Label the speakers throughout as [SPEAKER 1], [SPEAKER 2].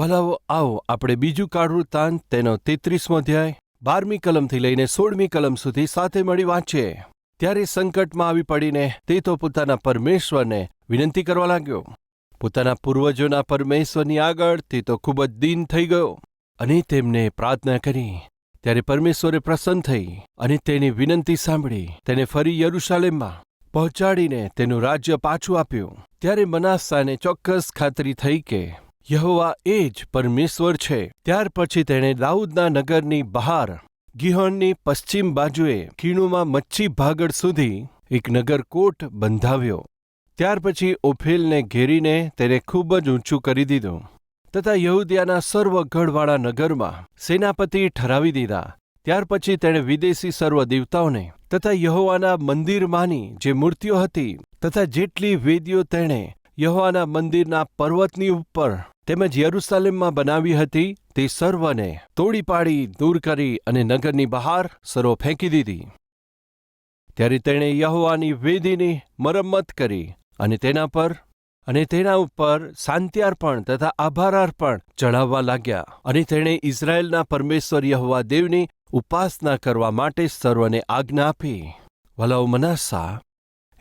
[SPEAKER 1] ભલાવો, આવો, આપણે બીજું કાળવૃત્તાંત તેનો તેત્રીસમો અધ્યાય. બારમી કલમથી લઈને સોળમી કલમ સુધી સાથે મળી વાંચીએ ત્યારે સંકટમાં આવી પડીને તે તો પોતાના પરમેશ્વરને વિનંતી કરવા લાગ્યો. પોતાના પૂર્વજોના પરમેશ્વરની આગળ તે તો ખૂબ જ દીન થઈ ગયો અને તેમને પ્રાર્થના કરી. ત્યારે પરમેશ્વરે પ્રસન્ન થઈ અને તેની વિનંતી સાંભળી. તેને ફરી યરુશાલેમમાં પહોંચાડીને તેનું રાજ્ય પાછું આપ્યું. ત્યારે મનાસાને ચોક્કસ ખાતરી થઈ કે યહોવા એ જ પરમેશ્વર છે. ત્યાર પછી તેણે દાઉદના નગરની બહાર, ગિહોનની પશ્ચિમ બાજુએ ખીણુમાં મચ્છી ભાગળ સુધી એક નગરકોટ બંધાવ્યો. ત્યાર પછી ઓફેલને ઘેરીને તેને ખૂબ જ ઊંચું કરી દીધું તથા યહૂદિયાના સર્વ ગઢવાળા નગરમાં સેનાપતિ ઠરાવી દીધા. ત્યાર પછી તેણે વિદેશી સર્વ દેવતાઓને તથા યહોવાના મંદિરમાંની જે મૂર્તિઓ હતી તથા જેટલી વેદીઓ તેણે યહોવાના મંદિરના પર્વતની ઉપર તેમજ યરૂશાલેમમાં બનાવી હતી તે સર્વને તોડી પાડી, દૂર કરી અને નગરની બહાર સર્વ ફેંકી દીધી. ત્યારે તેણે યહોવાની વેદીની મરમ્મત કરી અને તેના પર અને તેના ઉપર શાંત્યાર્પણ તથા આભારાર્પણ ચઢાવવા લાગ્યા અને તેણે ઇઝરાયેલના પરમેશ્વર યહોવા દેવની ઉપાસના કરવા માટે સર્વને આજ્ઞા આપી. વલાઉ મનાસા,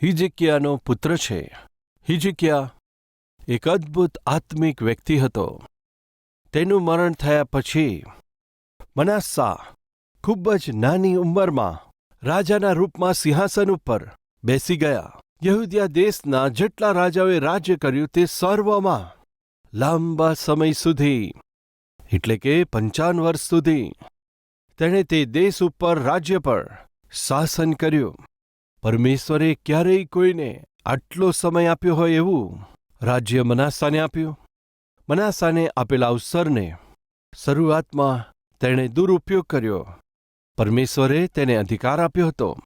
[SPEAKER 1] હિજકિયાનો પુત્ર છે. હિજકિયા એક અદ્ભુત આત્મિક વ્યક્તિ હતો. તેનું મરણ થયા પછી મનાસ્સા ખૂબ જ નાની ઉંમરમાં રાજાના રૂપમાં સિંહાસન ઉપર બેસી ગયા. યહૂદિયા દેશના જેટલા રાજાઓએ રાજ્ય કર્યું તે સર્વમાં લાંબા સમય સુધી, એટલે કે પંચાવન વર્ષ સુધી, તેણે તે દેશ ઉપર રાજ્ય પર શાસન કર્યું. પરમેશ્વરે ક્યારેય કોઈને આટલો સમય આપ્યો હોય એવું રાજ્ય મનાસાને આપ્યું. મનાસાને આપેલા અવસરને શરૂઆતમાં તેણે દુરુપયોગ કર્યો. પરમેશ્વરે તેને અધિકાર આપ્યો હતો.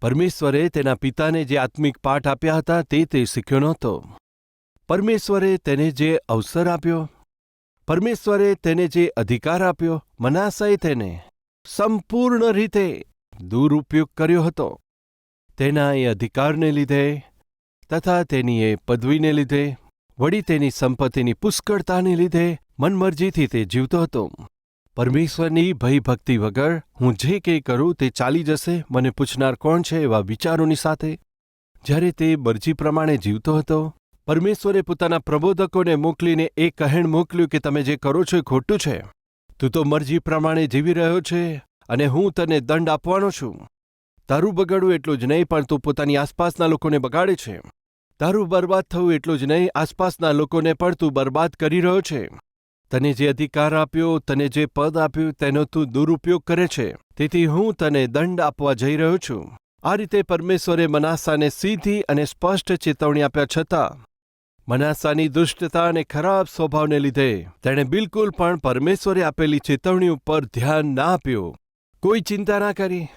[SPEAKER 1] પરમેશ્વરે તેના પિતાને જે આત્મિક પાઠ આપ્યા હતા તે તે શીખ્યો નહોતો. પરમેશ્વરે તેને જે અવસર આપ્યો, પરમેશ્વરે તેને જે અધિકાર આપ્યો, મનાસાએ તેને સંપૂર્ણ રીતે દુરુપયોગ કર્યો હતો. તેના એ અધિકારને લીધે તથા તેની એ પદવીને લીધે, વળી તેની સંપત્તિની પુષ્કળતાને લીધે મનમરજીથી તે જીવતો હતો. પરમેશ્વરની ભયભક્તિ વગર હું જે કંઈ કરું તે ચાલી જશે, મને પૂછનાર કોણ છે એવા વિચારોની સાથે. જ્યારે તે મરજી પ્રમાણે જીવતો હતો, પરમેશ્વરે પોતાના પ્રબોધકોને મોકલીને એ કહેણ મોકલ્યું કે તમે જે કરો છો એ ખોટું છે. તું તો મરજી પ્રમાણે જીવી રહ્યો છે અને હું તને દંડ આપવાનો છું. તારું બગાડવું એટલું જ નહીં, પણ તું પોતાની આસપાસના લોકોને બગાડે છે. તારું બરબાદ થવું એટલું જ નહીં, આસપાસના લોકોને પણ તું બરબાદ કરી રહ્યો છે. તને જે અધિકાર આપ્યો, તને જે પદ આપ્યું, તેનો તું દુરુપયોગ કરે છે. તેથી હું તને દંડ આપવા જઈ રહ્યો છું. આ રીતે પરમેશ્વરે મનાસાને સીધી અને સ્પષ્ટ ચેતવણી આપ્યા છતાં, મનાસાની દુષ્ટતા અને ખરાબ સ્વભાવને લીધે તેણે બિલકુલ પણ પરમેશ્વરે આપેલી ચેતવણી ઉપર ધ્યાન ના આપ્યું. કોઈ ચિંતા ના કરી.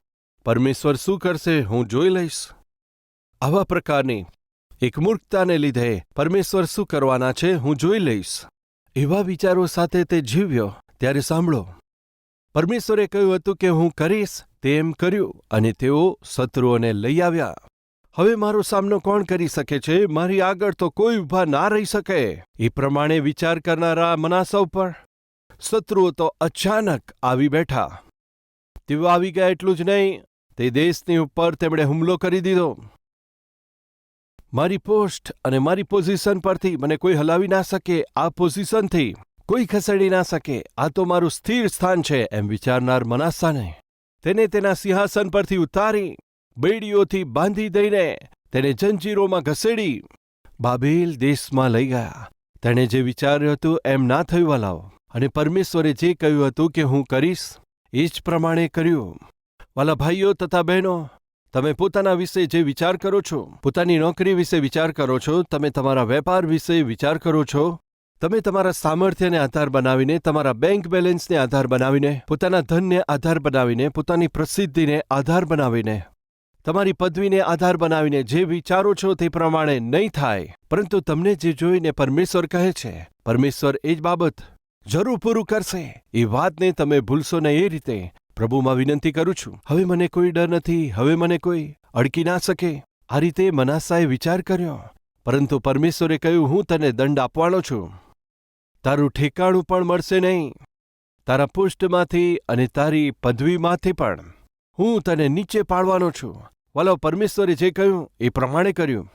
[SPEAKER 1] પરમેશ્વર શું કરશે, હું જોઈ લઈશ. આવા પ્રકારની એક મૂર્ખતાને લીધે પરમેશ્વર શું કરવાના છે, હું જોઈ લઈશ. એવા વિચારો સાથે તે જીવ્યો, ત્યારે સાંભળો. પરમેશ્વરે કહ્યું હતું કે હું કરીશ તેમ કર્યું અને તેઓ શત્રુઓને લઈ આવ્યા. હવે મારો સામનો કોણ કરી શકે છે, મારી આગળ તો કોઈ ઊભા ના રહી શકે. એ પ્રમાણે વિચાર કરનારા મનાસા ઉપર શત્રુઓ તો અચાનક આવી બેઠા. તેઓ આવી ગયા એટલું જ નહીં તે દેશની ઉપર તેમણે હુમલો કરી દીધો. મારી પોસ્ટ અને મારી પોઝિશન પરથી મને કોઈ હલાવી ના શકે, આ પોઝિશનથી કોઈ ખસેડી ના શકે, આ તો મારું સ્થિર સ્થાન છે, એમ વિચારનાર મનાસાને તેને તેના સિંહાસન પરથી ઉતારી, બેડીઓથી બાંધી દઈને તેને જંજીરોમાં ઘસેડી, બાબેલ દેશમાં લઈ ગયા. તેણે જે વિચાર્યું હતું એમ ના થયું વાલાઓ અને પરમેશ્વરે જે કહ્યું હતું કે હું કરીશ, એ જ પ્રમાણે કર્યું. વાલા ભાઈઓ તથા બહેનો, તમે પોતાના વિશે જે વિચાર કરો છો, પોતાની નોકરી વિશે વિચાર કરો છો, તમે તમારા વેપાર વિશે વિચાર કરો છો, તમે તમારા સામર્થ્યને આધાર બનાવીને, તમારા બેંક બેલેન્સને આધાર બનાવીને, પોતાના ધનને આધાર બનાવીને, પોતાની પ્રસિદ્ધિને આધાર બનાવીને, તમારી પદવીને આધાર બનાવીને જે વિચારો છો તે પ્રમાણે નહીં થાય. પરંતુ તમને જે જોઈને પરમેશ્વર કહે છે, પરમેશ્વર એ જ બાબત જરૂર પૂરું કરશે. એ વાતને તમે ભૂલશો નહીં એ રીતે. પ્રભુમાં વિનંતી કરું છું, હવે મને કોઈ ડર નથી, હવે મને કોઈ અડકી ના શકે. આ રીતે મનાસાએ વિચાર કર્યો, પરંતુ પરમેશ્વરે કહ્યું, હું તને દંડ આપવાનો છું. તારું ઠેકાણું પણ મળશે નહીં. તારા પુષ્ટમાંથી અને તારી પદવીમાંથી પણ. હું તને નીચે પાડવાનો છું. વાલો, પરમેશ્વરે જે કહ્યું, એ પ્રમાણે કર્યું.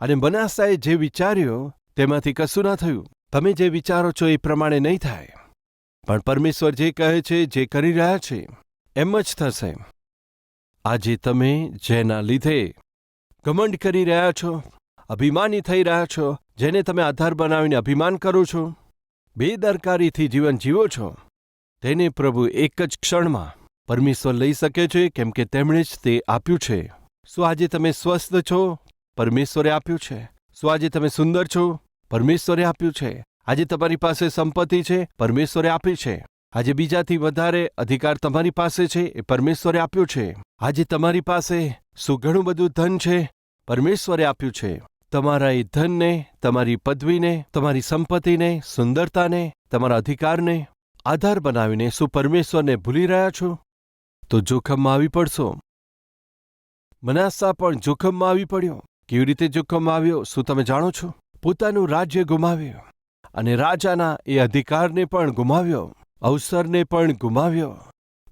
[SPEAKER 1] અને મનાસાએ જે વિચાર્યું, તેમાંથી કશું ના થયું. તમે જે વિચારો છો એ પ્રમાણે નહીં થાય. પણ પરમેશ્વર જે કહે છે, જે કરી રહ્યા છે, એમ જ થશે. આજે તમે જેના લીધે ઘમંડ કરી રહ્યા છો, અભિમાની થઈ રહ્યા છો, જેને તમે આધાર બનાવીને અભિમાન કરો છો, બેદરકારીથી જીવન જીવો છો, તેને પ્રભુ એક જ ક્ષણમાં પરમેશ્વર લઈ શકે છે, કેમ કે તેમણે જ તે આપ્યું છે. શું આજે તમે સ્વસ્થ છો? પરમેશ્વરે આપ્યું છે. શું આજે તમે સુંદર છો? પરમેશ્વરે આપ્યું છે. આજે તમારી પાસે સંપત્તિ છે, પરમેશ્વરે આપી છે. આજે બીજાથી વધારે અધિકાર તમારી પાસે છે, એ પરમેશ્વરે આપ્યું છે. આજે તમારી પાસે શું ઘણું બધું ધન છે, પરમેશ્વરે આપ્યું છે. તમારા એ ધનને, તમારી પદવીને, તમારી સંપત્તિને, સુંદરતાને, તમારા અધિકારને આધાર બનાવીને શું પરમેશ્વરને ભૂલી રહ્યા છો? તો જોખમમાં આવી પડશો. મનાસા પણ જોખમમાં આવી પડ્યો. કેવી રીતે જોખમમાં આવ્યો, શું તમે જાણો છો? પોતાનું રાજ્ય ગુમાવ્યું. અને રાજાના એ અધિકારને પણ ગુમાવ્યો. અવસરને પણ ગુમાવ્યો.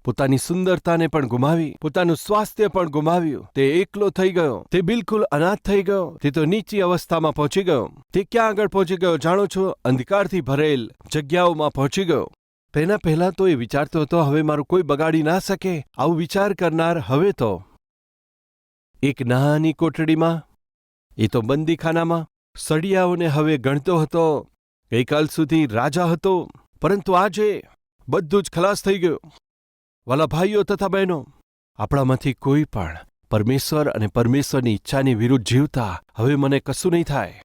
[SPEAKER 1] પોતાની સુંદરતાને પણ ગુમાવી. પોતાનું સ્વાસ્થ્ય પણ ગુમાવ્યું. તે એકલો થઈ ગયો. તે બિલકુલ અનાથ થઈ ગયો. તે તો નીચી અવસ્થામાં પહોંચી ગયો. તે ક્યાં આગળ પહોંચી ગયો જાણો છો? અંધકારથી ભરેલ જગ્યાઓમાં પહોંચી ગયો. તેના પહેલા તો એ વિચારતો હતો, હવે મારું કોઈ બગાડી ના શકે. આવું વિચાર કરનાર હવે તો. એક નાની કોટડીમાં, એ તો બંદીખાનામાં, સળિયાઓને હવે ગણતો હતો. ગઈકાલ સુધી રાજા હતો, પરંતુ આજે બધું જ ખલાસ થઈ ગયું. વાલા ભાઈઓ તથા બહેનો, આપણામાંથી કોઈ પણ પરમેશ્વર અને પરમેશ્વરની ઈચ્છાની વિરુદ્ધ જીવતા હવે મને કશું નહીં થાય.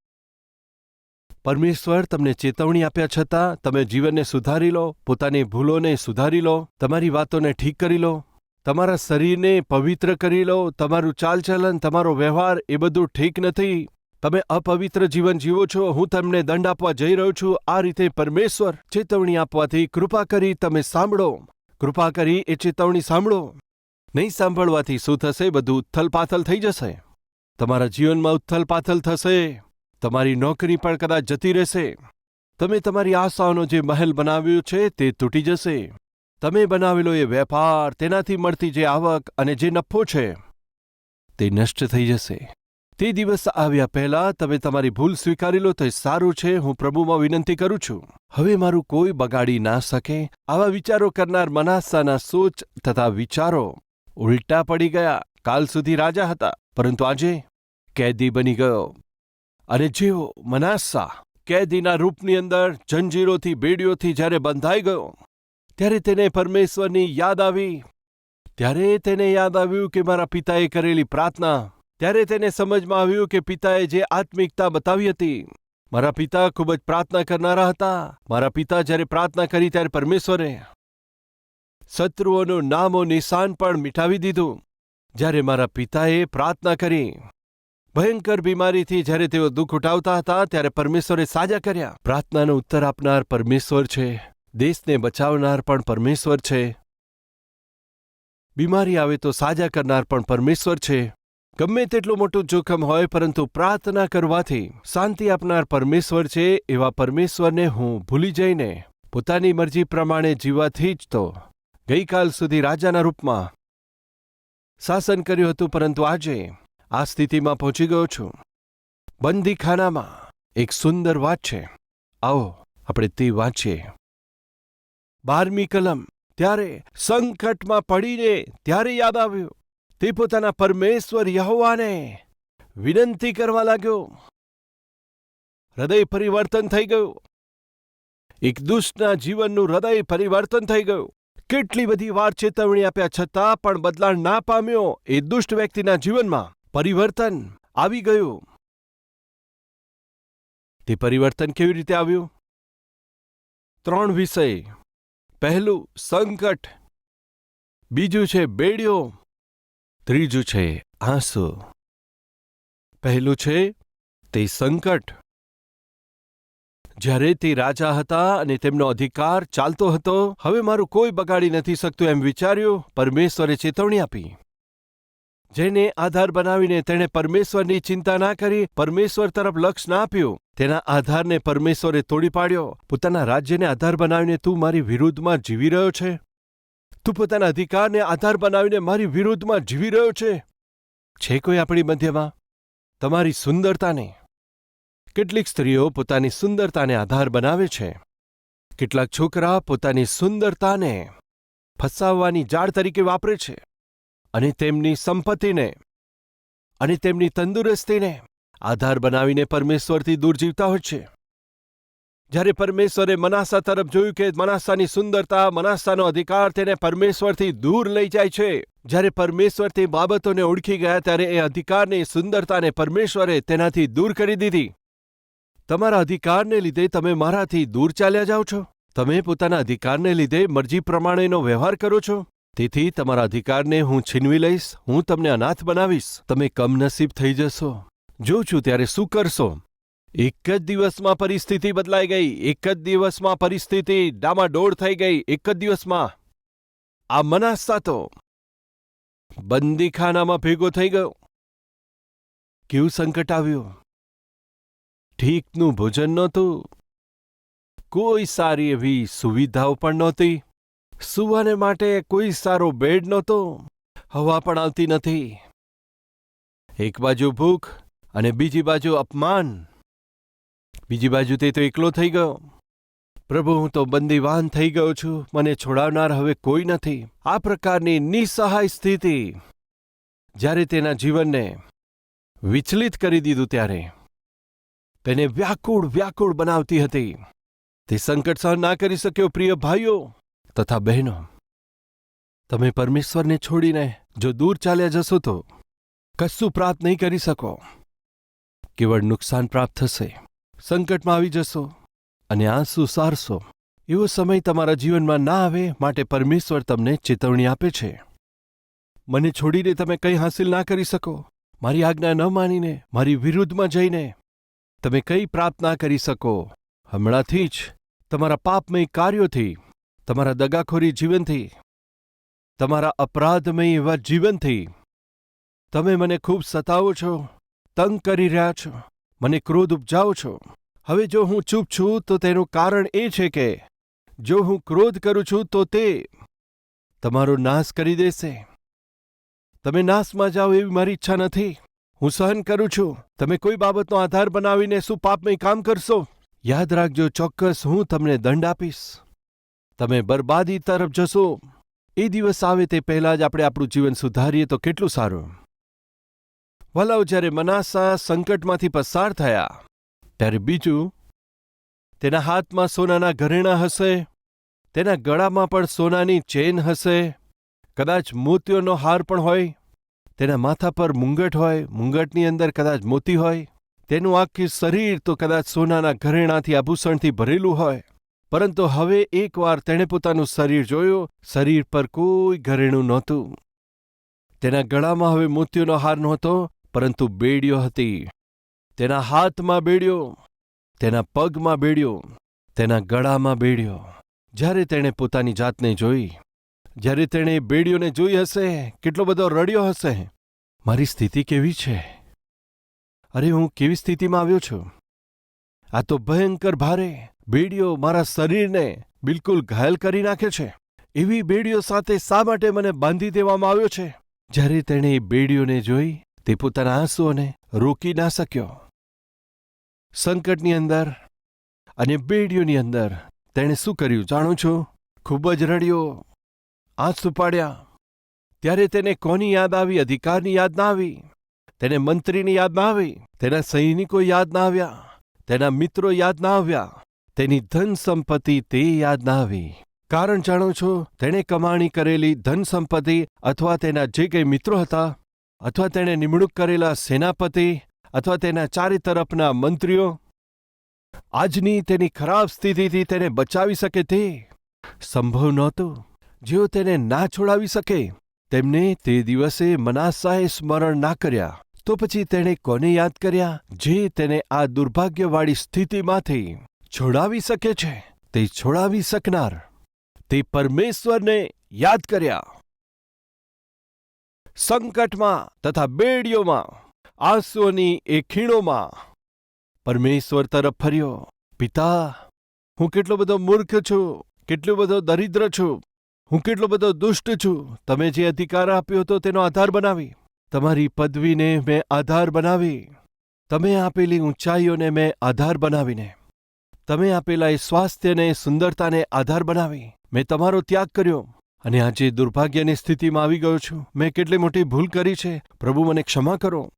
[SPEAKER 1] પરમેશ્વર તમને ચેતવણી આપ્યા છતાં તમે જીવનને સુધારી લો, પોતાની ભૂલોને સુધારી લો, તમારી વાતોને ઠીક કરી લો, તમારા શરીરને પવિત્ર કરી લો, તમારું ચાલચલન, તમારો વ્યવહાર એ બધું ઠીક નથી. તમે અપવિત્ર જીવન જીવો છો, હું તમને દંડ આપવા જઈ રહ્યો છું. આ રીતે પરમેશ્વર ચેતવણી આપવાથી કૃપા કરી તમે સાંભળો. કૃપા કરી એ ચેતવણી સાંભળો. નહીં સાંભળવાથી શું થશે? બધું ઉથલપાથલ થઈ જશે. તમારા જીવનમાં ઉથલપાથલ થશે. તમારી નોકરી પણ કદાચ જતી રહેશે. તમે તમારી આશાઓનો જે મહેલ બનાવ્યો છે તે તૂટી જશે. તમે બનાવેલો એ વેપાર તેનાથી મળતી જે આવક અને જે નફો છે તે નષ્ટ થઈ જશે. તે દિવસ આવ્યા પહેલા તમે તમારી ભૂલ સ્વીકારી લો તો સારું છે, હું પ્રભુમાં વિનંતી કરું છું. હવે મારું કોઈ બગાડી ના શકે, આવા વિચારો કરનાર મનાસાના સોચ તથા વિચારો ઉલટા પડી ગયા. કાલ સુધી રાજા હતા, પરંતુ આજે કેદી બની ગયો. અને જેઓ મનાસા કેદીના રૂપની અંદર જંજીરોથી, બેડીઓથી જ્યારે બંધાઈ ગયો, ત્યારે તેને પરમેશ્વરની યાદ આવી. ત્યારે તેને યાદ આવ્યું કે મારા પિતાએ કરેલી પ્રાર્થના ત્યારે તેને સમજમાં આવ્યું કે પિતાએ જે આત્મિકતા બતાવી હતી, મારા પિતા ખૂબ જ પ્રાર્થના કરનારા હતા. મારા પિતા જ્યારે પ્રાર્થના કરી ત્યારે પરમેશ્વરે શત્રુઓનું નામો નિશાન પણ મિટાવી દીધું. જ્યારે મારા પિતાએ પ્રાર્થના કરી, ભયંકર બીમારીથી જ્યારે તેઓ દુઃખ ઉઠાવતા હતા, ત્યારે પરમેશ્વરે સાજા કર્યા. પ્રાર્થનાનો ઉત્તર આપનાર પરમેશ્વર છે, દેશને બચાવનાર પણ પરમેશ્વર છે. બીમારી આવે તો સાજા કરનાર પણ પરમેશ્વર છે. ગમે તેટલું મોટું જોખમ હોય, પરંતુ પ્રાર્થના કરવાથી શાંતિ આપનાર પરમેશ્વર છે, એવા પરમેશ્વરને હું ભૂલી જઈને પોતાની મરજી પ્રમાણે જીવવાથી જ તો ગઈકાલ સુધી રાજાના રૂપમાં શાસન કર્યું હતું, પરંતુ આજે આ સ્થિતિમાં પહોંચી ગયો છું. બંદીખાનામાં એક સુંદર વાત છે. આવો, આપણે તે વાંચીએ. બારમી કલમ. ત્યારે સંકટમાં પડીને ત્યારે યાદ આવ્યું. તે પોતાના પરમેશ્વર યહોવાને વિનંતી કરવા લાગ્યો. હૃદય પરિવર્તન થઈ ગયું. એક દુષ્ટના જીવનનું હૃદય પરિવર્તન થઈ ગયું. કેટલી બધી વાર ચેતવણી આપ્યા છતાં પણ બદલાણ ના પામ્યો. એ દુષ્ટ વ્યક્તિના જીવનમાં પરિવર્તન આવી ગયું. તે પરિવર્તન કેવી રીતે આવ્યું? ત્રણ વિષય. પહેલું, સંકટ. બીજું છે બેડિયો ત્રીજું છે આંસુ. પહેલું છે તે સંકટ. જ્યારે તે રાજા હતા અને તેમનો અધિકાર ચાલતો હતો, હવે મારું કોઈ બગાડી નથી શકતું એમ વિચાર્યું, પરમેશ્વરે ચેતવણી આપી. જેને આધાર બનાવીને તેણે પરમેશ્વરની ચિંતા ના કરી, પરમેશ્વર તરફ લક્ષ ના આપ્યું. તેના આધારને પરમેશ્વરે તોડી પાડ્યો. પોતાના રાજ્યને આધાર બનાવીને તું મારી વિરુદ્ધમાં જીવી રહ્યો છે. તું પોતાના અધિકારને આધાર બનાવીને મારી વિરુદ્ધમાં જીવી રહ્યો છે? છે કોઈ આપણી મધ્યમાં તમારી સુંદરતાને, કેટલીક સ્ત્રીઓ પોતાની સુંદરતાને આધાર બનાવે છે. કેટલાક છોકરા પોતાની સુંદરતાને ફસાવવાની જાળ તરીકે વાપરે છે અને તેમની સંપત્તિને અને તેમની તંદુરસ્તીને આધાર બનાવીને પરમેશ્વરથી દૂર જીવતા હોય છે. જ્યારે પરમેશ્વરે મનાસા તરફ જોયું કે મનાસાની સુંદરતા, મનાસાનો અધિકાર તેને પરમેશ્વરથી દૂર લઈ જાય છે, જ્યારે પરમેશ્વર તે બાબતોને ઓળખી ગયા ત્યારે એ અધિકારની સુંદરતાને પરમેશ્વરે તેનાથી દૂર કરી દીધી. તમારા અધિકારને લીધે તમે મારાથી દૂર ચાલ્યા જાઓ છો. તમે પોતાના અધિકારને લીધે મરજી પ્રમાણેનો વ્યવહાર કરો છો. તેથી તમારા અધિકારને હું છીનવી લઈશ, હું તમને અનાથ બનાવીશ. તમે કમનસીબ થઈ જશો. જોઉં છું ત્યારે શું કરશો? એક જ દિવસમાં પરિસ્થિતિ બદલાઈ ગઈ, એક જ દિવસમાં પરિસ્થિતિ ડામાડોળ થઈ ગઈ, એક જ દિવસમાં. આ મનાસ્તા તો બંદીખાનામાં ભેગો થઈ ગયો. કેવું સંકટ આવ્યું? ઠીકનું ભોજન નહોતું. કોઈ સારી એવી સુવિધાઓ પણ નહોતી. સુવાને માટે કોઈ સારો બેડ નહોતો. હવા પણ આવતી નથી. એક બાજુ ભૂખ અને બીજી બાજુ અપમાન. બીજી બાજુ તે તો એકલો થઈ ગયો. પ્રભુ, હું તો બંદીવાન થઈ ગયો છું. મને છોડાવનાર હવે કોઈ નથી. આ પ્રકારની નિસહાય સ્થિતિ જ્યારે તેના જીવનને વિચલિત કરી દીધું ત્યારે તેને વ્યાકુળ વ્યાકુળ બનાવતી હતી. તે સંકટ સહન ના કરી શક્યો, પ્રિય ભાઈઓ. તથા બહેનો, તમે પરમેશ્વરને છોડીને જો દૂર ચાલ્યા જશો તો કશું પ્રાપ્ત નહીં કરી શકો. કેવળ નુકસાન પ્રાપ્ત થશે. સંકટમાં આવી જશો અને આંસુ સારશો. એવો સમય તમારા જીવનમાં ના આવે માટે પરમેશ્વર તમને ચેતવણી આપે છે. મને છોડીને તમે કંઈ હાંસિલ ના કરી શકો. મારી આજ્ઞા ન માનીને, મારી વિરુદ્ધમાં જઈને તમે કંઈ પ્રાપ્ત ના કરી શકો. હમણાંથી જ તમારા પાપમય કાર્યોથી, તમારા દગાખોરી જીવનથી, તમારા અપરાધમય એવા જીવનથી તમે મને ખૂબ સતાવો છો, તંગ કરી રહ્યા છો. મને ક્રોધ ઉપજાવો છો. હવે જો હું ચૂપ છું, તો તેનું કારણ એ છે કે જો હું ક્રોધ કરું છું, તો તે તમારો નાશ કરી દેશે. તમે નાશમાં જાઓ એવી મારી ઈચ્છા નથી. હું સહન કરું છું. તમે કોઈ બાબતનો આધાર બનાવીને શું પાપમય કામ કરશો. યાદ રાખજો, ચોક્કસ હું તમને દંડ આપીશ. તમે બરબાદી તરફ જશો. એ દિવસ આવે તે પહેલાં જ આપણે આપણું જીવન સુધારીએ તો કેટલું સારું. વલાવ જ્યારે મનાસા સંકટમાંથી પસાર થયા, ત્યારે બીજું, તેના હાથમાં સોનાના ઘરેણાં હશે, તેના ગળામાં પણ સોનાની ચેન હશે, કદાચ મોતીઓનો હાર પણ હોય, તેના માથા પર મુંગટ હોય, મુંગટની અંદર કદાચ મોતી હોય, તેનું આખી શરીર તો કદાચ સોનાના ઘરેણાથી આભૂષણથી ભરેલું હોય. પરંતુ હવે એકવાર તેણે પોતાનું શરીર જોયું, શરીર પર કોઈ ઘરેણું નહોતું. તેના ગળામાં હવે મોતીઓનો હાર નહોતો પરંતુ બેડીઓ હતી. તેના હાથમાં બેડ્યો, તેના પગમાં બેડ્યો, તેના ગળામાં બેડ્યો. જ્યારે તેણે પોતાની જાતને જોઈ, જ્યારે તેણે બેડીઓને જોઈ હશે, કેટલો બધો રડ્યો હશે. મારી સ્થિતિ કેવી છે? અરે, હું કેવી સ્થિતિમાં આવ્યો છું? આ તો ભયંકર ભારે. બેડીઓ મારા શરીરને બિલકુલ ઘાયલ કરી નાખે છે. એવી બેડીઓ સાથે શા માટે મને બાંધી દેવામાં આવ્યો છે? જ્યારે તેણે એ બેડીઓને જોઈ તે પોતાના આંસુઓને રોકી ના શક્યો. સંકટની અંદર અને બેડીઓની અંદર તેણે શું કર્યું જાણો છો? ખૂબ જ રડ્યો, આંસુ પાડ્યા. ત્યારે તેને કોની યાદ આવી? અધિકારની યાદ ના આવી? તેને મંત્રીની યાદ ના આવી? તેના સૈનિકો યાદ ના આવ્યા? તેના મિત્રો યાદ ના આવ્યા? તેની ધન સંપત્તિ તે યાદ ના આવી. કારણ જાણો છો, તેણે કમાણી કરેલી ધન સંપત્તિ અથવા તેના જે કંઈ મિત્રો હતા અથવા તેણે નિમણૂક કરેલા સેનાપતિ અથવા તેના ચારે તરફના મંત્રીઓ, આજની તેની ખરાબ સ્થિતિથી તેને બચાવી શકે તે સંભવ નહોતું. જેઓ તેને ના છોડાવી શકે, તેમને તે દિવસે મનાસાએ સ્મરણ ના કર્યા. તો પછી તેણે કોને યાદ કર્યા? જે તેને આ દુર્ભાગ્યવાળી સ્થિતિમાંથી છોડાવી શકે છે, તે છોડાવી શકનાર, તે પરમેશ્વરને યાદ કર્યા. સંકટમાં તથા બેડીઓમાં, આંસુઓની એ ખીણોમાં. પરમેશ્વર તરફ ફર્યો. પિતા, હું કેટલો બધો મૂર્ખ છું, કેટલો બધો દરિદ્ર છું, હું કેટલો બધો દુષ્ટ છું. તમે જે અધિકાર આપ્યો હતો તેનો આધાર બનાવી. તમારી પદવીને મેં આધાર બનાવી. તમે આપેલી ઊંચાઈઓને મેં આધાર બનાવીને. તમે આપેલા એ સ્વાસ્થ્યને, સુંદરતાને આધાર બનાવી. મેં તમારો ત્યાગ કર્યો. અને આજે દુર્ભાગ્યની સ્થિતિમાં આવી ગયો છું. મેં કેટલી મોટી ભૂલ કરી છે. પ્રભુ, મને ક્ષમા કરો.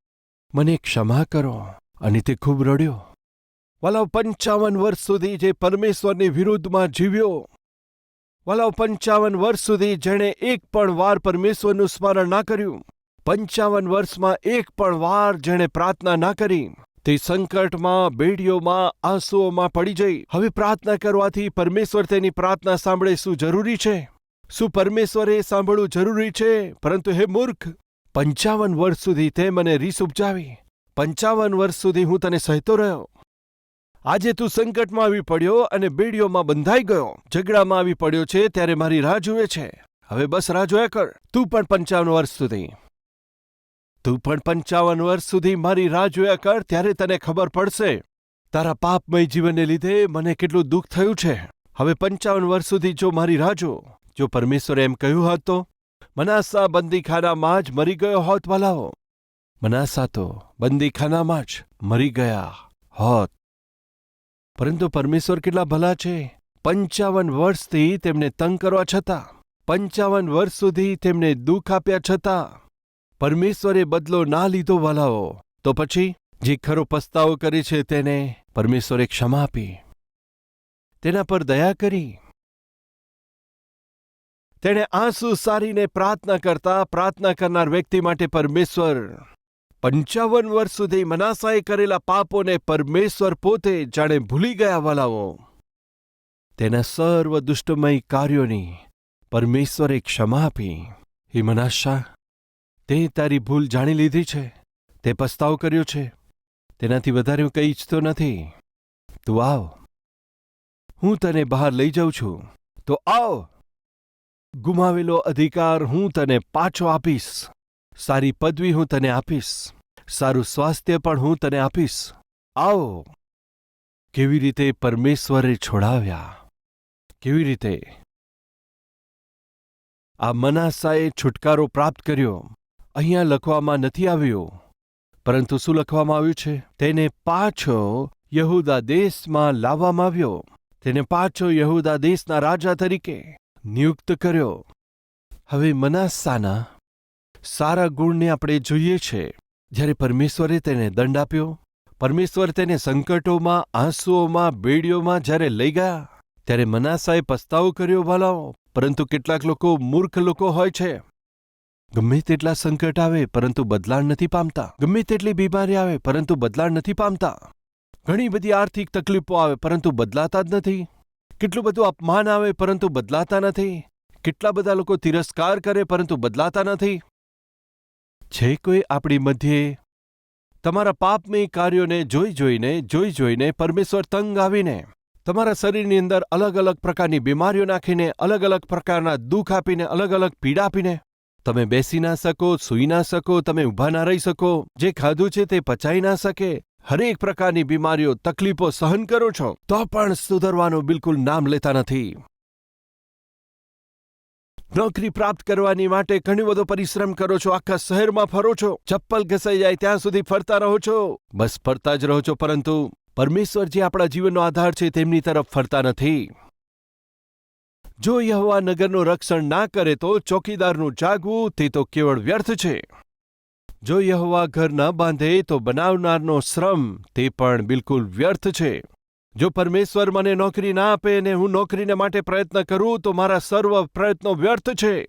[SPEAKER 1] મને ક્ષમા કરો. અને તે ખૂબ રડ્યો. વાલાવ પંચાવન વર્ષ સુધી જે પરમેશ્વરની વિરુદ્ધમાં જીવ્યો. વાલાવ પંચાવન વર્ષ સુધી જેણે એક પણ વાર પરમેશ્વરનું સ્મરણ ના કર્યું. પંચાવન વર્ષમાં એક પણ વાર જેણે પ્રાર્થના ના કરી. તે સંકટમાં, બેડીઓમાં, આંસુઓમાં પડી જઈ. હવે પ્રાર્થના કરવાથી પરમેશ્વર તેની પ્રાર્થના સાંભળે શું જરૂરી છે? શું પરમેશ્વરે સાંભળવું જરૂરી છે? પરંતુ હે મૂર્ખ, પંચાવન વર્ષ સુધી તે મને રીસ ઉપજાવી. પંચાવન વર્ષ સુધી હું તને સહેતો રહ્યો. આજે તું સંકટમાં આવી પડ્યો અને બેડીઓમાં બંધાઈ ગયો. ઝઘડામાં આવી પડ્યો છે ત્યારે મારી રાહ જુએ છે. હવે બસ રાહ જોયા કર. તું પણ પંચાવન વર્ષ સુધી. તું પણ પંચાવન વર્ષ સુધી મારી રાહ જોયા કર ત્યારે તને ખબર પડશે. તારા પાપમય જીવનને લીધે મને કેટલું દુઃખ થયું છે. હવે પંચાવન વર્ષ સુધી જો મારી રાહ જો જો પરમેશ્વરે એમ કહ્યું હોત તો, મનાસા બંદીખાનામાં જ મરી ગયો હોત વાલાઓ મનાસા તો બંદીખાનામાં જ મરી ગયા હોત. પરંતુ પરમેશ્વર કેટલા ભલા છે. પંચાવન વર્ષથી તેમને તંગ કરવા છતાં, પંચાવન વર્ષ સુધી તેમને દુઃખ આપ્યા છતાં, પરમેશ્વરે બદલો ના લીધો વાલાઓ તો પછી, જે ખરો પસ્તાવો કરે છે તેને પરમેશ્વરે ક્ષમા આપી. તેના પર દયા કરી. તેણે આંસુ સારીને પ્રાર્થના કરતા પ્રાર્થના કરનાર વ્યક્તિ માટે પરમેશ્વર. પંચાવન વર્ષ સુધી મનાસાએ કરેલા પાપોને પરમેશ્વર પોતે જાણે ભૂલી ગયા વાલાઓ. તેના સર્વ દુષ્ટમય કાર્યોની પરમેશ્વરે ક્ષમા આપી. હે મનાશા, તે તારી ભૂલ જાણી લીધી છે, તે પસ્તાવ કર્યો છે, તેનાથી વધારે હું કંઈ ઈચ્છતો નથી. તું આવ. હું તને બહાર લઈ જાઉં છું. તો આવ. ગુમાવેલો અધિકાર હું તને પાછો આપીશ. સારી પદવી હું તને આપીશ. સારું સ્વાસ્થ્ય પણ હું તને આપીશ. આવો. કેવી રીતે પરમેશ્વરે છોડાવ્યા? કેવી રીતે? આ મનાસાએ છુટકારો પ્રાપ્ત કર્યો. અહીંયા લખવામાં નથી આવ્યું. પરંતુ શું લખવામાં આવ્યું છે? તેને પાછો યહૂદા દેશમાં લાવવામાં આવ્યો. તેને પાછો યહૂદા દેશના રાજા તરીકે. નિયુક્ત કર્યો. હવે મનાસાના સારા ગુણને આપણે જોઈએ છે. જ્યારે પરમેશ્વરે તેને દંડ આપ્યો, પરમેશ્વર તેને સંકટોમાં, આંસુઓમાં, બેડીઓમાં જ્યારે લઈ ગયા, ત્યારે મનાસાએ પસ્તાવો કર્યો વાલાઓ પરંતુ કેટલાક લોકો મૂર્ખ લોકો હોય છે. ગમે તેટલા સંકટ આવે, પરંતુ બદલાણ નથી પામતા. ગમે તેટલી બીમારી આવે, પરંતુ બદલાણ નથી પામતા. ઘણી બધી આર્થિક તકલીફો આવે, પરંતુ બદલાતા જ નથી. કેટલું બધું અપમાન આવે પરંતુ બદલાતા નથી? કેટલા બધા લોકો તિરસ્કાર કરે પરંતુ બદલાતા નથી? છે કોઈ આપણી મધ્યે તમારા પાપમય કાર્યોને જોઈ જોઈને જોઈ જોઈને પરમેશ્વર તંગ આવીને, તમારા શરીરની અંદર અલગ અલગ પ્રકારની બીમારીઓ નાખીને, અલગ અલગ પ્રકારના દુઃખ આપીને, અલગ અલગ પીડા આપીને, તમે બેસી ના શકો, સૂઈ ના શકો, તમે ઊભા ના રહી શકો, જે ખાધું છે તે પચાઈ ના શકે હરેક પ્રકારની બીમારીઓ, તકલીફો સહન કરો છો, તો પણ સુધરવાનું બિલકુલ નામ લેતા નથી. નોકરી પ્રાપ્ત કરવાની માટે ઘણી બધો પરિશ્રમ કરો છો, આખા શહેરમાં ફરો છો, ચપ્પલ ઘસાઈ જાય ત્યાં સુધી ફરતા રહો છો. બસ ફરતા જ રહો છો, પરંતુ પરમેશ્વર જે આપણા જીવનનો આધાર છે, તેમની તરફ ફરતા નથી. જો યહવા નગરનું રક્ષણ ના કરે તો ચોકીદારનું જાગવું, તે તો કેવળ વ્યર્થ છે. જો યહવા ઘર ન બાંધે તો બનાવનારનો શ્રમ તે પણ બિલકુલ વ્યર્થ છે. જો પરમેશ્વર મને નોકરી ના આપે અને હું નોકરીને માટે પ્રયત્ન કરું, તો મારા સર્વ પ્રયત્નો વ્યર્થ છે.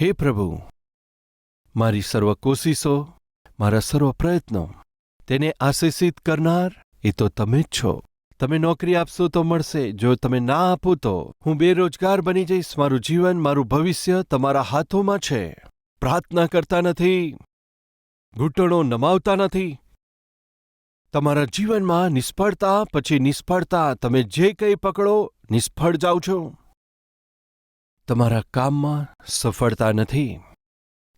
[SPEAKER 1] હે પ્રભુ, મારી સર્વ કોશિશો, મારા સર્વ પ્રયત્નો, તેને આશીષિત કરનાર એ તો તમે જ છો. તમે નોકરી આપશો તો મળશે, જો તમે ના આપો તો હું બેરોજગાર બની જઈશ, મારું જીવન, મારું ભવિષ્ય તમારા હાથોમાં છે. પ્રાર્થના કરતા નથી ઘૂંટણો નમાવતા નથી. તમારા જીવનમાં નિષ્ફળતા પછી નિષ્ફળતા તમે જે કંઈ પકડો, નિષ્ફળ જાઓ છો. તમારા કામમાં સફળતા નથી.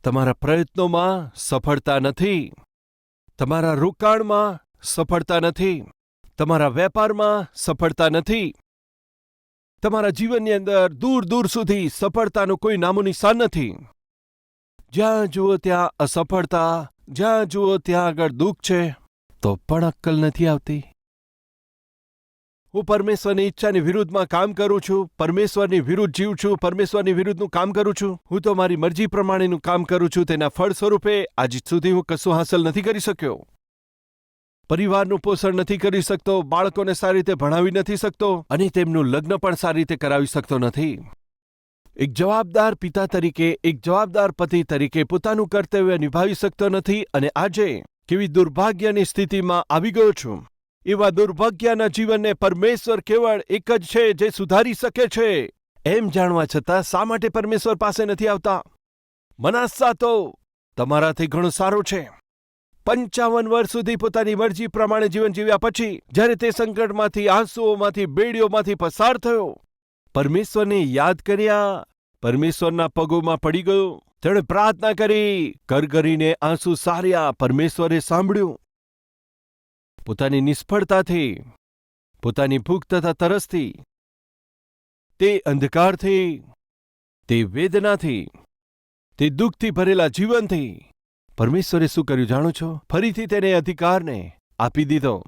[SPEAKER 1] તમારા પ્રયત્નોમાં સફળતા નથી. તમારા રોકાણમાં સફળતા નથી. તમારા વેપારમાં સફળતા નથી. તમારા જીવનની અંદર દૂર દૂર સુધી સફળતાનું કોઈ નામો નિશાન નથી. જ્યાં જુઓ ત્યાં અસફળતા જ્યાં જુઓ ત્યાં આગળ દુઃખ છે, તો પણ અક્કલ નથી આવતી. હું પરમેશ્વરની ઈચ્છાની વિરુદ્ધમાં કામ કરું છું, પરમેશ્વરની વિરુદ્ધ જીવ છું, પરમેશ્વરની વિરુદ્ધનું કામ કરું છું. હું તો મારી મરજી પ્રમાણેનું કામ કરું છું, તેના ફળ સ્વરૂપે આજ સુધી હું કશું હાંસલ નથી કરી શક્યો. પરિવારનું પોષણ નથી કરી શકતો, બાળકોને સારી રીતે ભણાવી નથી શકતો, અને તેમનું લગ્ન પણ સારી રીતે કરાવી શકતો નથી. એક જવાબદાર પિતા તરીકે, એક જવાબદાર પતિ તરીકે પોતાનું કર્તવ્ય નિભાવી શકતો નથી અને આજે કેવી દુર્ભાગ્યની સ્થિતિમાં આવી ગયો છું. એવા દુર્ભાગ્યના જીવનને પરમેશ્વર કેવળ એક જ છે જે સુધારી શકે છે. એમ જાણવા છતાં શા માટે પરમેશ્વર પાસે નથી આવતા? મનાસ્સા તો તમારાથી ઘણો સારો છે. પંચાવન વર્ષ સુધી પોતાની મરજી પ્રમાણે જીવન જીવ્યા પછી, જ્યારે તે સંકટમાંથી, આંસુઓમાંથી, બેડીઓમાંથી પસાર થયો પરમેશ્વરને યાદ કર્યા, પરમેશ્વરના પગોમાં પડી ગયો. તેણે પ્રાર્થના કરી, કરગરીને આંસુ સાર્યા, પરમેશ્વરે સાંભળ્યું. પોતાની નિષ્ફળતાથી, પોતાની ભૂખ તથા તરસથી, તે અંધકારથી, તે વેદનાથી, તે દુઃખથી ભરેલા જીવનથી, પરમેશ્વરે શું કર્યું જાણો છો? ફરીથી તેને અધિકારને આપી દીધો.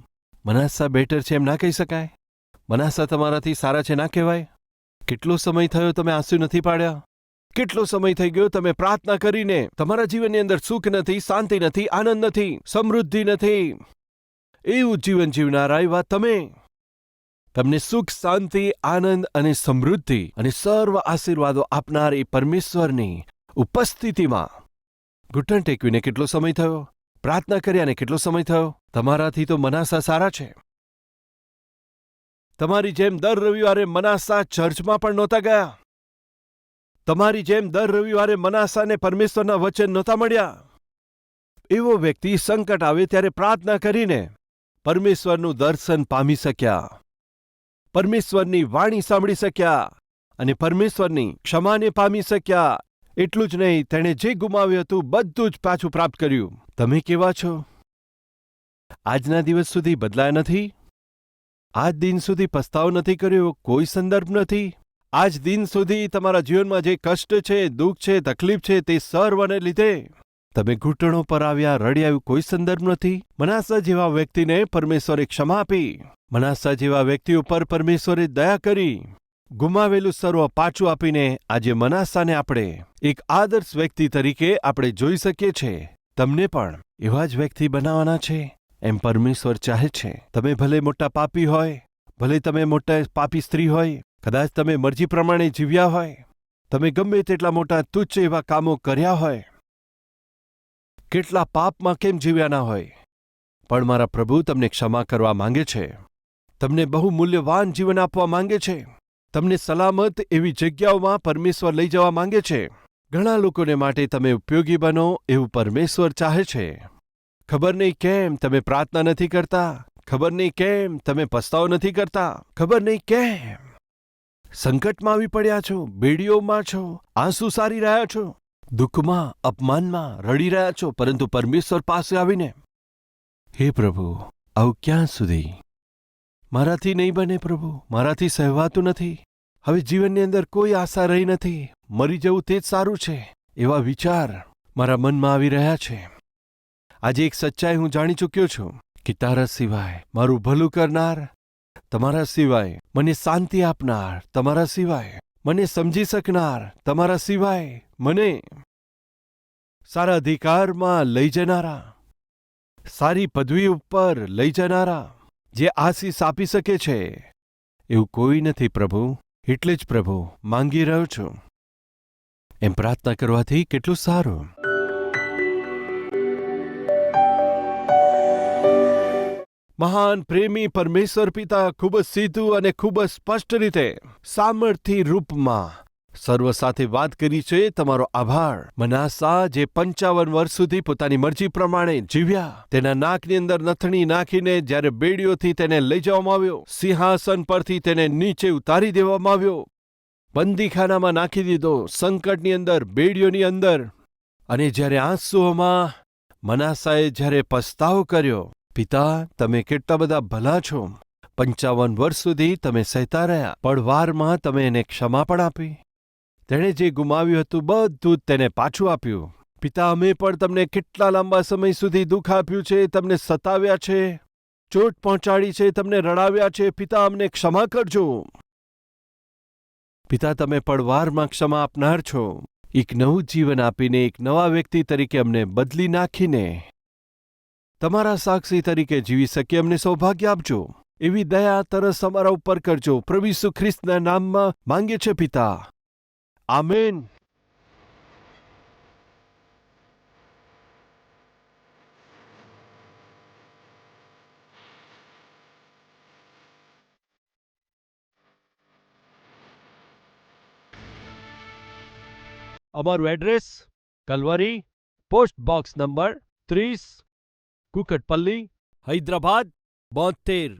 [SPEAKER 1] મનાસા બેટર છે એમ ના કહી શકાય? મનાસા તમારાથી સારા છે ના કહેવાય? કેટલો સમય થયો તમે આંસુ નથી પાડ્યા? કેટલો સમય થઈ ગયો તમે પ્રાર્થના કરીને? તમારા જીવનની અંદર સુખ નથી, શાંતિ નથી, આનંદ નથી, સમૃદ્ધિ નથી. એવું જીવન જીવનારા, એવા તમે. તમને સુખ, શાંતિ, આનંદ અને સમૃદ્ધિ અને સર્વ આશીર્વાદો આપનાર એ પરમેશ્વરની ઉપસ્થિતિમાં. ઘૂંટણ ટેકવીને કેટલો સમય થયો? પ્રાર્થના કર્યાને કેટલો સમય થયો? તમારાથી તો મનાસા સારા છે. તમારી જેમ દર રવિવારે મનાસા ચર્ચમાં પણ નહોતા ગયા. તમારી જેમ દર રવિવારે મનાસાને પરમેશ્વરના વચન નહોતા મળ્યા. એવો વ્યક્તિ સંકટ આવે ત્યારે પ્રાર્થના કરીને પરમેશ્વરનું દર્શન પામી શક્યા. પરમેશ્વરની વાણી સાંભળી શક્યા અને પરમેશ્વરની ક્ષમાને પામી શક્યા. એટલું જ નહીં, તેણે જે ગુમાવ્યું હતું બધું જ પાછું પ્રાપ્ત કર્યું. તમે કેવા છો? આજના દિવસ સુધી બદલાયા નથી? આજ દિન સુધી પસ્તાવ નથી કર્યો, કોઈ સંદર્ભ નથી. આજ દિન સુધી તમારા જીવનમાં જે કષ્ટ છે, દુઃખ છે, તકલીફ છે, તે સર્વને લીધે. તમે ઘૂંટણો પર આવ્યા, રડ્યા કોઈ સંદર્ભ નથી. મનાસા જેવા વ્યક્તિને પરમેશ્વરે ક્ષમા આપી. મનાસા જેવા વ્યક્તિ ઉપર પરમેશ્વરે દયા કરી. ગુમાવેલું સર્વ પાછું આપીને આજે મનાસાને આપણે એક આદર્શ વ્યક્તિ તરીકે આપણે જોઈ શકીએ છીએ. તમને પણ એવા જ વ્યક્તિ બનાવવાના છે. એમ પરમેશ્વર ચાહે છે, તમે ભલે મોટા પાપી હોય, ભલે તમે મોટા પાપી સ્ત્રી હોય, કદાચ તમે મરજી પ્રમાણે જીવ્યા હોય, તમે ગમે તેટલા મોટા તુચ્છ એવા કામો કર્યા હોય, કેટલા પાપમાં કેમ જીવ્યા ના હોય. પણ મારા પ્રભુ તમને ક્ષમા કરવા માંગે છે, તમને બહુ મૂલ્યવાન જીવન આપવા માંગે છે, તમને સલામત એવી જગ્યાઓમાં પરમેશ્વર લઈ જવા માંગે છે. ઘણા લોકોને માટે તમે ઉપયોગી બનો એવું પરમેશ્વર ચાહે છે. ખબર નહીં કેમ તમે પ્રાર્થના નથી કરતા? ખબર નહીં કેમ તમે પસ્તાવો નથી કરતા? ખબર નહીં કેમ? સંકટમાં આવી પડ્યા છો, બેડીઓમાં છો, આંસુ સારી રહ્યા છો, દુઃખમાં, અપમાનમાં રડી રહ્યા છો, પરંતુ પરમેશ્વર પાસે આવીને, હે પ્રભુ, આવું ક્યાં સુધી? મારાથી નહીં બને પ્રભુ, મારાથી સહેવાતું નથી. હવે જીવનની અંદર કોઈ આશા રહી નથી. મરી જવું તે જ સારું છે. એવા વિચાર મારા મનમાં આવી રહ્યા છે. આજે એક સચ્ચાઈ હું જાણી ચૂક્યો છું કે તારા સિવાય મારું ભલું કરનાર, તમારા સિવાય મને શાંતિ આપનાર, તમારા સિવાય મને સમજી શકનાર, તમારા સિવાય મને સારા અધિકારમાં લઈ જનારા, સારી પદવી ઉપર લઈ જનારા જે આશીષ આપી શકે છે. એવું કોઈ નથી પ્રભુ, એટલે જ પ્રભુ માંગી રહ્યો છું. એમ પ્રાર્થના કરવાથી કેટલું સારું? મહાન પ્રેમી પરમેશ્વર પિતા ખૂબ જ સીધું અને ખૂબ જ સ્પષ્ટ રીતે સામર્થ્ય રૂપમાં સર્વ સાથે વાત કરી છે. તમારો આભાર. મનાસા, જે પંચાવન વર્ષ સુધી પોતાની મરજી પ્રમાણે જીવ્યા, તેના નાકની અંદર નથણી નાખીને જ્યારે બેડીઓથી તેને લઈ જવામાં આવ્યો, સિંહાસન પરથી તેને નીચે ઉતારી દેવામાં આવ્યો, બંદીખાનામાં નાખી દીધો, સંકટની અંદર, બેડીઓની અંદર. અને જ્યારે આંસુઓમાં મનાસાએ જ્યારે પસ્તાવો કર્યો પિતા, તમે કેટલા બધા ભલા છો. પંચાવન વર્ષ સુધી તમે સહેતા રહ્યા, પણ વારમાં તમે એને ક્ષમા પણ આપી. તેણે જે ગુમાવ્યું હતું બધું જ તેને પાછું આપ્યું. પિતા, અમે પણ તમને કેટલા લાંબા સમય સુધી દુઃખ આપ્યું છે, તમને સતાવ્યા છે. ચોટ પહોંચાડી છે, તમને રડાવ્યા છે. પિતા, અમને ક્ષમા કરજો. પિતા, તમે પણ વારમાં ક્ષમા આપનાર છો. એક નવું જીવન આપીને એક નવા વ્યક્તિ તરીકે અમને બદલી નાખીને. તમારા સાક્ષી તરીકે જીવી શકીએ અમને સૌભાગ્ય આપજો. એવી દયા, તરસ અમારા ઉપર કરજો. પ્રભુ ઈસુ ખ્રિસ્તના નામમાં માંગે છે પિતા. આમેન. અમારું address Calvary post box number ત્રીસ કુકટપલ્લી હૈદરાબાદ બોતેર